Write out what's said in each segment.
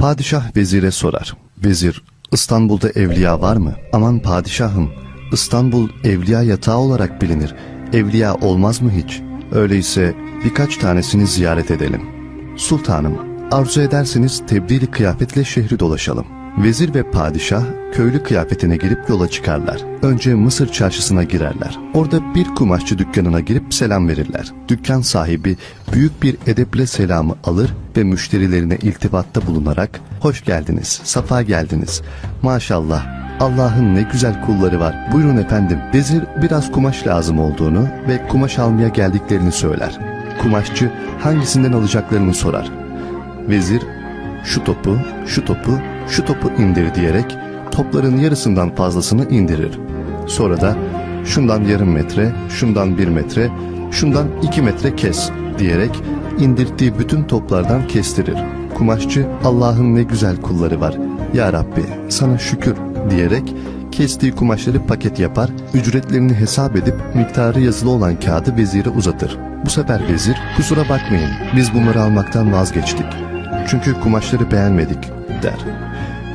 Padişah vezire sorar. Vezir, İstanbul'da evliya var mı? Aman padişahım, İstanbul evliya yatağı olarak bilinir. Evliya olmaz mı hiç? Öyleyse birkaç tanesini ziyaret edelim. Sultanım, arzu ederseniz tebdili kıyafetle şehri dolaşalım. Vezir ve padişah köylü kıyafetine girip yola çıkarlar. Önce Mısır çarşısına girerler. Orada bir kumaşçı dükkanına girip selam verirler. Dükkan sahibi büyük bir edeple selamı alır ve müşterilerine iltifatta bulunarak hoş geldiniz, safa geldiniz. Maşallah Allah'ın ne güzel kulları var. Buyurun efendim. Vezir biraz kumaş lazım olduğunu ve kumaş almaya geldiklerini söyler. Kumaşçı hangisinden alacaklarını sorar. Vezir şu topu, şu topu, şu topu indir diyerek topların yarısından fazlasını indirir. Sonra da şundan yarım metre, şundan bir metre, şundan iki metre kes diyerek indirttiği bütün toplardan kestirir. Kumaşçı Allah'ın ne güzel kulları var. Ya Rabbi sana şükür diyerek kestiği kumaşları paket yapar, ücretlerini hesap edip miktarı yazılı olan kağıdı vezire uzatır. Bu sefer vezir kusura bakmayın biz bunları almaktan vazgeçtik. Çünkü kumaşları beğenmedik der.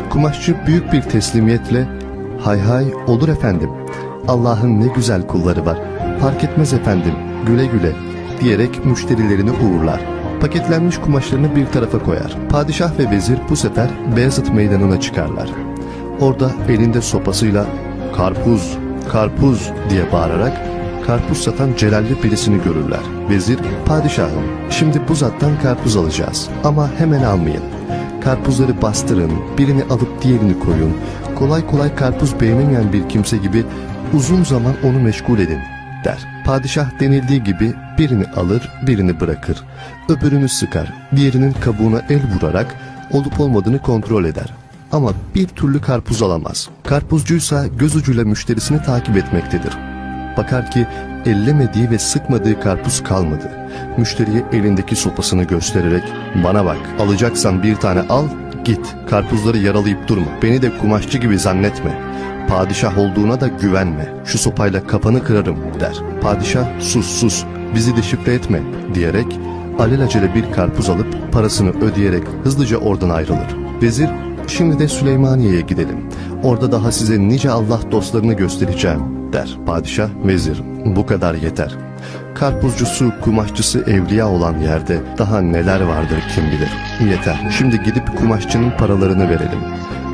Kumaşçı büyük bir teslimiyetle hay hay olur efendim. Allah'ın ne güzel kulları var. Fark etmez efendim güle güle diyerek müşterilerini uğurlar. Paketlenmiş kumaşlarını bir tarafa koyar. Padişah ve vezir bu sefer Beyazıt meydanına çıkarlar. Orada elinde sopasıyla karpuz, karpuz diye bağırarak karpuz satan celalli birisini görürler. Vezir, padişahım şimdi bu zattan karpuz alacağız ama hemen almayın. Karpuzları bastırın, birini alıp diğerini koyun. Kolay kolay karpuz beğenemeyen bir kimse gibi uzun zaman onu meşgul edin der. Padişah denildiği gibi birini alır, birini bırakır. Öbürünü sıkar, diğerinin kabuğuna el vurarak olup olmadığını kontrol eder. Ama bir türlü karpuz alamaz. Karpuzcuysa göz ucuyla müşterisini takip etmektedir. Bakar ki ellemediği ve sıkmadığı karpuz kalmadı. Müşteriye elindeki sopasını göstererek bana bak alacaksan bir tane al git karpuzları yaralayıp durma beni de kumaşçı gibi zannetme. Padişah olduğuna da güvenme şu sopayla kafanı kırarım der. Padişah sus sus bizi deşifre etme diyerek alelacele bir karpuz alıp parasını ödeyerek hızlıca oradan ayrılır. Vezir şimdi de Süleymaniye'ye gidelim. Orada daha size nice Allah dostlarını göstereceğim der. Padişah vezir bu kadar yeter. Karpuzcusu, kumaşçısı evliya olan yerde daha neler vardır kim bilir. Yeter. Şimdi gidip kumaşçının paralarını verelim.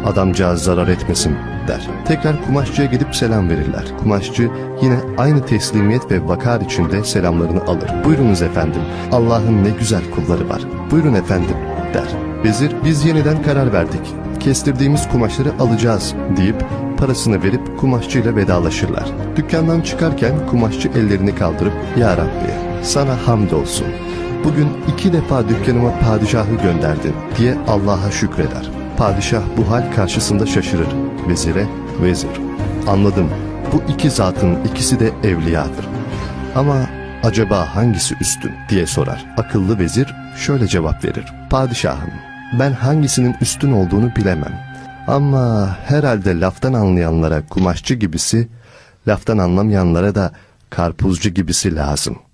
Adamcağız zarar etmesin der. Tekrar kumaşçıya gidip selam verirler. Kumaşçı yine aynı teslimiyet ve vakar içinde selamlarını alır. Buyurunuz efendim. Allah'ın ne güzel kulları var. Buyurun efendim der. Vezir biz yeniden karar verdik. Kestirdiğimiz kumaşları alacağız deyip parasını verip kumaşçıyla vedalaşırlar. Dükkandan çıkarken kumaşçı ellerini kaldırıp Ya Rabbi sana hamdolsun. Bugün iki defa dükkanıma padişahı gönderdin diye Allah'a şükreder. Padişah bu hal karşısında şaşırır. Vezire vezir. Anladım. Bu iki zatın ikisi de evliyadır. Ama acaba hangisi üstün diye sorar. Akıllı vezir şöyle cevap verir. Padişahım ben hangisinin üstün olduğunu bilemem. Ama herhalde laftan anlayanlara kumaşçı gibisi, laftan anlamayanlara da karpuzcu gibisi lazım.''